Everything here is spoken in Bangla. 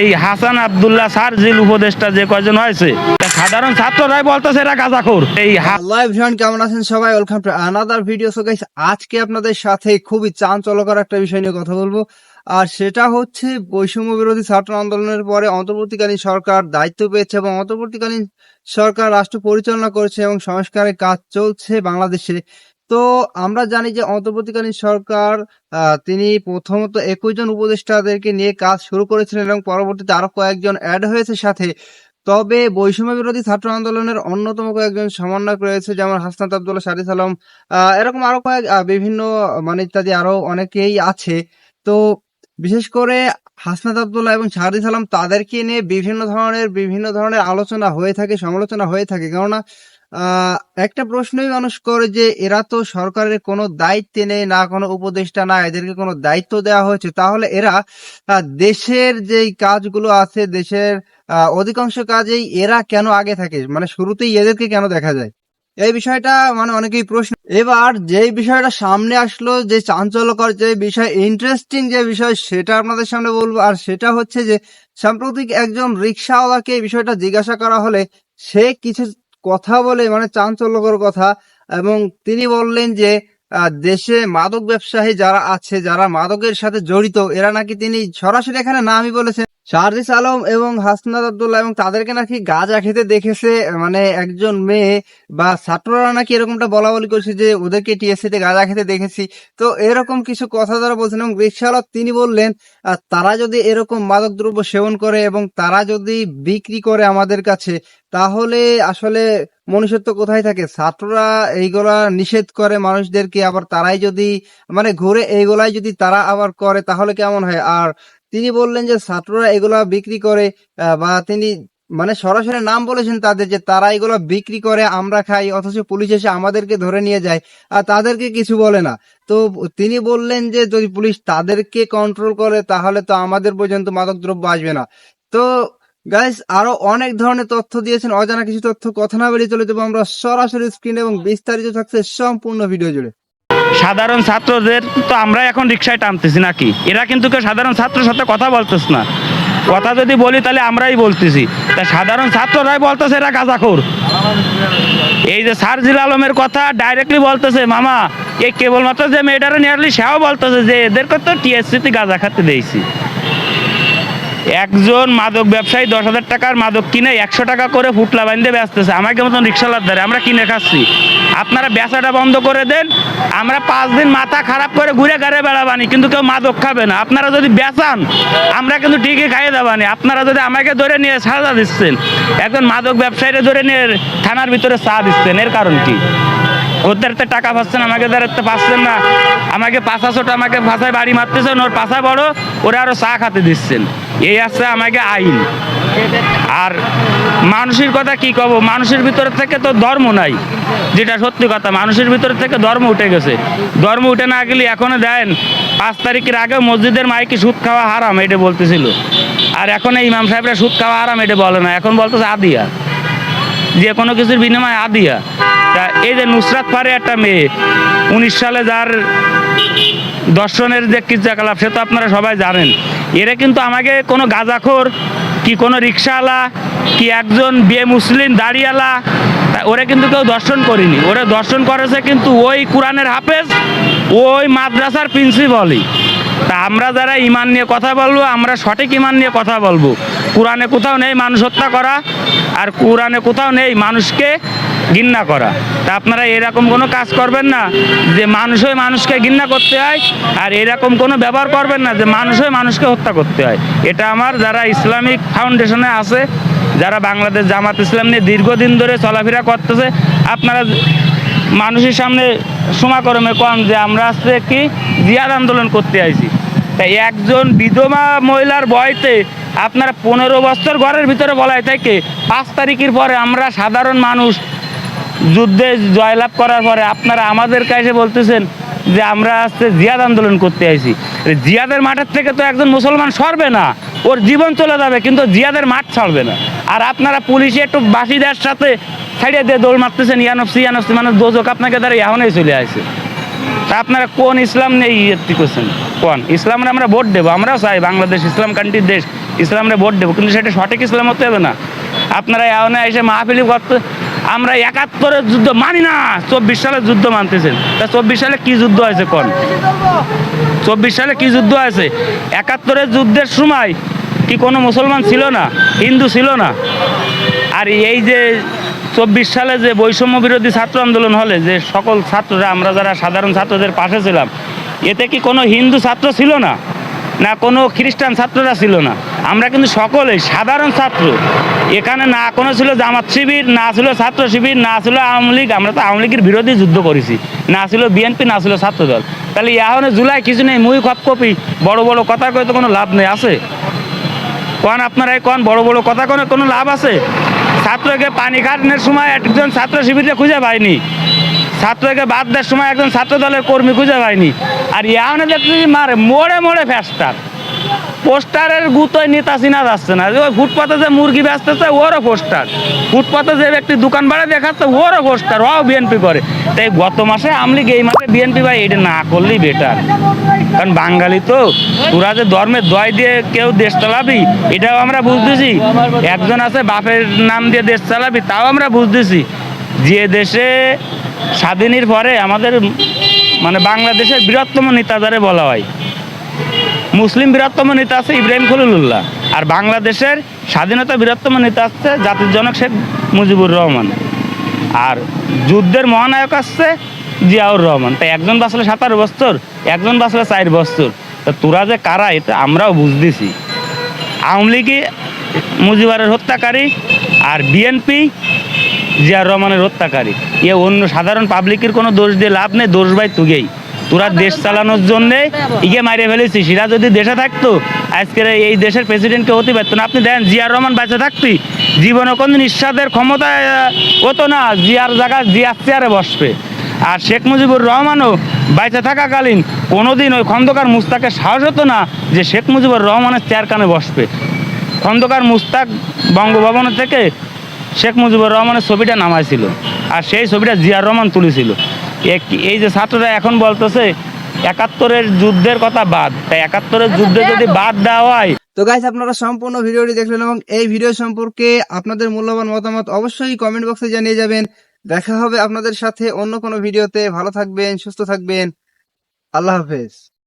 এই হাসান আবদুল্লাহ স্যার জিল উপদেষ্টা যে কয়জন হয়েছে সাধারণ ছাত্ররাই বলতেছে এরা গাঁজাখোর। এই হ্যালো এভরিওয়ান, কেমন আছেন সবাই? Welcome to another video so guys আজকে আপনাদের সাথে খুবই চাঞ্চল্যকর একটা বিষয় নিয়ে কথা বলব। আর সেটা হচ্ছে বৈষম্য বিরোধী ছাত্র আন্দোলনের পরে অন্তর্বর্তীকালীন সরকার দায়িত্ব পেয়েছে এবং অন্তর্বর্তীকালীন সরকার রাষ্ট্র পরিচালনা করছে এবং সংস্কারের কাজ চলছে বাংলাদেশে। তো আমরা জানি যে অন্তর্বর্তীকালীন সরকার তিনি প্রথমত একুশ জন উপদেষ্টাদেরকে নিয়ে কাজ শুরু করেছিলেন এবং পরবর্তীতে আরও কয়েকজন অ্যাড হয়েছে সাথে। তবে বৈষম্য বিরোধী ছাত্র আন্দোলনের অন্যতম কয়েকজন সমন্বয়ক রয়েছে, যেমন হাসনাত আবদুল্লাহ শারিস আলম এরকম আরও কয়েক বিভিন্ন মানে ইত্যাদি আরও অনেকেই আছে। তো বিশেষ করে হাসনাত আবদুল্লাহ এবং শারিস আলম তাদেরকে নিয়ে বিভিন্ন ধরনের বিভিন্ন ধরনের আলোচনা হয়ে থাকে, সমালোচনা হয়ে থাকে। কেননা একটা প্রশ্নই মানুষ করে যে এরা তো সরকারের কোনো দায়িত্বে নেই, না কোনো উপদেষ্টা, না এদেরকে কোনো দায়িত্ব দেওয়া হয়েছে। তাহলে এরা দেশের যেই কাজগুলো আছে, দেশের অধিকাংশ কাজেই এরা কেন আগে থাকে? মানে শুরুতেই এদেরকে কেন দেখা যায়? এই বিষয়টা মানে অনেকেই প্রশ্ন। এবার যে বিষয়টা সামনে আসলো, যে চাঞ্চল্যকর যে বিষয় ইন্টারেস্টিং যে বিষয়, সেটা আপনাদের সামনে বলব। আর সেটা হচ্ছে যে, সাম্প্রতিক একজন রিক্সাওয়ালাকে এই বিষয়টা জিজ্ঞাসা করা হলে, সে কিছু কথা বলে মানে চাঞ্চল্যকর কথা। এবং তিনি বললেন যে দেশে মাদক ব্যবসায়ী যারা আছে, যারা মাদকের সাথে জড়িত, এরা নাকি তিনি সরাসরি এখানে নামই বলেছেন। শারদিস আলম এবং হাসনাত আব্দুল্লাহ এবং তাদেরকে নাকি গাঁজা খেতে দেখেছে মানে একজন মেয়ে বা ছাত্ররা নাকি এরকমটা বলা বলি করছে যে, ওদেরকে টিএসসি তে গাঁজা খেতে দেখেছি। তো এরকম কিছু কথা তারা বলছেন এবং রিক্সাওয়ালা তিনি বললেন তারা যদি এরকম মাদক দ্রব্য সেবন করে এবং তারা যদি বিক্রি করে আমাদের কাছে, তাহলে আসলে মনুষ্যত্ব কোথায় থাকে? ছাত্ররা এইগুলা নিষেধ করে মানুষদেরকে, আবার তারাই যদি মানে ঘুরে এইগুলাই যদি তারা আবার করে, তাহলে কেমন হয়? আর তিনি বললেন যে ছাত্ররা এগুলা বিক্রি করে বা তিনি মানে সরাসরি নাম বলেছেন তাদের যে তারা এগুলো বিক্রি করে, আমরা খাই, অথচ পুলিশ এসে আমাদেরকে ধরে নিয়ে যায়, আর তাদেরকে কিছু বলে না। তো তিনি বললেন যে যদি পুলিশ তাদেরকে কন্ট্রোল করে, তাহলে তো আমাদের পর্যন্ত মাদক দ্রব্য আসবে না। তো গাইস আরও অনেক ধরনের তথ্য দিয়েছেন, অজানা কিছু তথ্য, কথা না বেরিয়ে চলে যাব আমরা সরাসরি স্ক্রিন এবং বিস্তারিত থাকছে সম্পূর্ণ ভিডিও জুড়ে। সাধারণ ছাত্রদের তো আমরা এখন রিক্সায় টানতেছি নাকি? এরা কিন্তু কেউ সাধারণ ছাত্রের সাথে কথা বলতেছ না। কথা যদি বলি তাহলে আমরাই বলতেছি। তা সাধারণ ছাত্ররাই বলতেছে এরা গাঁজাখোর। এই যে সারজিল আলমের কথা ডাইরেক্টলি বলতেছে, মামা, এই কেবলমাত্র যে মেয়েটারে নিয়ে আসলি সেও বলতেছে যে এদেরকে তো টিএসসিতে গাঁজা খাতে দিয়েছি। একজন মাদক ব্যবসায়ী দশ হাজার টাকার মাদক কিনে একশো টাকা করে ফুটলা বান্ধে বেচতেছে। আমাকে মতন রিক্সালার ধারে আমরা কিনে খাচ্ছি। আপনারা বেচাটা বন্ধ করে দেন। আমরা পাঁচ দিন মাথা খারাপ করে ঘুরে ঘাড়ে বেড়াবানি, কিন্তু কেউ মাদক খাবে না। আপনারা যদি বেচান, আমরা কিন্তু ঠিকই খাইয়ে দেবানি। আপনারা যদি আমাকে ধরে নিয়ে সাজা দিচ্ছেন, একজন মাদক ব্যবসায়ীরা ধরে নিয়ে থানার ভিতরে চা দিচ্ছেন, এর কারণ কি? ওদের তো টাকা পাচ্ছেন আমাকে দ্বারা তো পাচ্ছেন না। আমাকে পাঁচা ছোট, আমাকে ভাষায় বাড়ি মারতেছেন ওর পাশা বড়, ওরা আরও চা খাতে দিচ্ছেন। এই আছে আমাকে আইন। আর মানুষের কথা কি কব? মানুষের ভিতরে থেকে তো ধর্ম নাই। যেটা সত্যি কথা, মানুষের ভিতরে থেকে ধর্ম উঠে গেছে। ধর্ম উঠে না গেলে এখনও দেন পাঁচ তারিখের আগে মসজিদের মাইকে সুদ খাওয়া হারাম, এটা বলতেছিল। আর এখন এই ইমাম সাহেবরা সুদ খাওয়া হারাম, এটা বলে না। এখন বলতেছে আদিয়া। যে কোনো কিছুর বিনিময়ে আদিয়া। তা এই যে নুসরাত পারে একটা মেয়ে, উনিশ সালে যার দর্শনের যে ক্রিয়াকলাপ, সে তো আপনারা সবাই জানেন। এরা কিন্তু আমাকে কোনো গাঁজাখোর, কি কোনো রিক্সাওয়ালা, কি একজন বিয়ে মুসলিম দাড়িওয়ালা তা ওরা কিন্তু কেউ দর্শন করিনি। ওরা দর্শন করেছে কিন্তু ওই কোরআনের হাফেজ, ওই মাদ্রাসার প্রিন্সিপালই। তা আমরা যারা ইমান নিয়ে কথা বলব, আমরা সঠিক ইমান নিয়ে কথা বলব। কোরআনে কোথাও নেই মানুষ হত্যা করা, আর কোরআনে কোথাও নেই মানুষকে ঘৃণা করা। তা আপনারা এরকম কোনো কাজ করবেন না যে মানুষ হয়ে মানুষকে ঘৃণা করতে হয় আর এরকম কোনো ব্যবহার করবেন না যে মানুষ হয়ে মানুষকে হত্যা করতে হয়। এটা আমার যারা ইসলামিক ফাউন্ডেশনে আছে, যারা বাংলাদেশ জামাত ইসলাম নিয়ে দীর্ঘদিন ধরে চলাফেরা করতেছে, আপনারা মানুষের সামনে সমাকরমে কম যে আমরা আজকে কি জিয়াদ আন্দোলন করতে আইছি। তাই একজন বিধবা মহিলার বয়তে আপনারা পনেরো বছর ঘরের ভিতরে বলায় থাকে, পাঁচ তারিখের পরে আমরা সাধারণ মানুষ যুদ্ধে জয়লাভ করার পরে আপনারা আমাদের কাছে বলতেছেন যে আমরা আজকে জিয়াদ আন্দোলন করতে আইছি। জিয়াদের মাঠের থেকে তো একজন মুসলমান সরবে না, ওর জীবন চলে যাবে, কিন্তু জিয়াদের মাঠ ছাড়বে না। আর আপনারা পুলিশে একটু বাসিদের সাথে ছাড়িয়ে দিয়ে দৌড় মারতেছেন ইয়ানফসি ইয়ানফসি মানে দোজক আপনাকে দ্বারা এখনই চলে আসে তা আপনারা কোন ইসলাম নেই ইয়ে করছেন? কোন? ইসলামের আমরা ভোট দেবো, আমরাও চাই বাংলাদেশ ইসলাম কান্ট্রির দেশ, ইসলামরে ভোট দেবো, কিন্তু সেটা সঠিক ইসলাম হতে হবে না। আপনারা এখন এসে মাহফিলি করতে আমরা একাত্তরের যুদ্ধ মানি না। চব্বিশ সালের যুদ্ধ মানতেছেন। তা চব্বিশ সালে কি যুদ্ধ হয়েছে কোন? চব্বিশ সালে কি যুদ্ধ আছে একাত্তরের যুদ্ধের সময় কি কোনো মুসলমান ছিল না? হিন্দু ছিল না? আর এই যে চব্বিশ সালে যে বৈষম্য বিরোধী ছাত্র আন্দোলন হলে, যে সকল ছাত্ররা, আমরা যারা সাধারণ ছাত্রদের পাশে ছিলাম, এতে কি কোনো হিন্দু ছাত্র ছিল না? না কোনো খ্রিস্টান ছাত্ররা ছিল না। আমরা কিন্তু সকলেই সাধারণ ছাত্র। এখানে না কোনো ছিল জামাত শিবির, না ছিল ছাত্র শিবির, না ছিল আওয়ামী লীগ। আমরা তো আওয়ামী লীগের বিরোধী যুদ্ধ করেছি। না ছিল বিএনপি, না ছিল ছাত্রদল। তাহলে এখন জুলাই, কিছু নেই, মুই খপ কপি, বড় বড় কথা কয়ে তো কোনো লাভ নেই, আছে? কোন আপনারা কোন বড় বড় কথা কোনো কোনো লাভ আছে? ছাত্রকে পানি কাটানোর সময় একজন ছাত্র শিবিরে খুঁজে পায়নি ছাত্রকে বাদ দেওয়ার সময় একজন ছাত্র দলের কর্মী খুঁজে পায়নি। আর ইয়াহনে দেখছি মারে মোড়ে মোড়ে ফেস্টার পোস্টারের গুতোয় নেতা চিনা যাচ্ছে না। ওই ফুটপাতে যে মুরগি বেচতেছে, ওরও পোস্টার। ফুটপাতে যে ব্যক্তি দোকান ভাড়া দেখাচ্ছে, ওরও পোস্টার ওও বিএনপি করে। তাই গত মাসে আমলিগ এই মাসে বিএনপি ভাই, এটা না করলেই বেটার কারণ বাঙালি তো, তোরা যে ধর্মের দয় দিয়ে কেউ দেশ চালাবি, এটাও আমরা বুঝতেছি। একজন আছে, বাপের নাম দিয়ে দেশ চালাবি, তাও আমরা বুঝতেছি। যে দেশে স্বাধীনের পরে আমাদের মানে বাংলাদেশের বৃহত্তম নেতা যারে বলা হয়। মুসলিম বৃহত্তম নেতা আছে ইব্রাহিম খলিলুল্লাহ। আর বাংলাদেশের স্বাধীনতা বৃহত্তম নেতা আছে জাতির জনক শেখ মুজিবুর রহমান। আর যুদ্ধের মহানায়ক আসছে জিয়াউর রহমান। তাই একজন বাঁচলে সাতারো বছর, একজন বাঁচলে চার বছর। তা তোরা যে কারা, এটা আমরাও বুঝতেছি। আওয়ামী লীগে মুজিবারের হত্যাকারী আর বিএনপি জিয়াউর রহমানের হত্যাকারী। এ অন্য সাধারণ পাবলিকের কোনো দোষ দিয়ে লাভ নেই দোষ ভাই তুগেই। তোরা দেশ চালানোর জন্যে ইগে মারিয়ে ফেলেছি সেটা যদি দেশে থাকতো আজকের এই দেশের প্রেসিডেন্টকে হতে পারতো না। আপনি দেখেন জিয়ার রহমান বেঁচে থাকতি। জীবনে কোনো নিঃস্বাদের ক্ষমতা হতো না। জিয়ার জায়গায় জিয়ার চেয়ারে বসবে। আর শেখ মুজিবুর রহমানও বাইচে থাকাকালীন কোনোদিন ওই খন্দকার মুস্তাকের সাহস হতো না যে শেখ মুজিবুর রহমানের চেয়ার কানে বসবে। খন্দকার মুস্তাক বঙ্গভবন থেকে শেখ মুজিবুর রহমানের ছবিটা নামাইছিল। আর সেই ছবিটা জিয়ার রহমান তুলেছিল। এই যে ছাত্ররা এখন বলতেছে একাত্তরের যুদ্ধের কথা বাদ। তাই একাত্তরের যুদ্ধে যদি বাদ দেওয়া হয় তো গাইস আপনারা সম্পূর্ণ ভিডিওটি দেখলেন এবং এই ভিডিও সম্পর্কে আপনাদের মূল্যবান মতামত অবশ্যই কমেন্ট বক্সে জানিয়ে যাবেন। দেখা হবে আপনাদের সাথে অন্য কোনো ভিডিওতে। ভালো থাকবেন সুস্থ থাকবেন। আল্লাহ হাফেজ।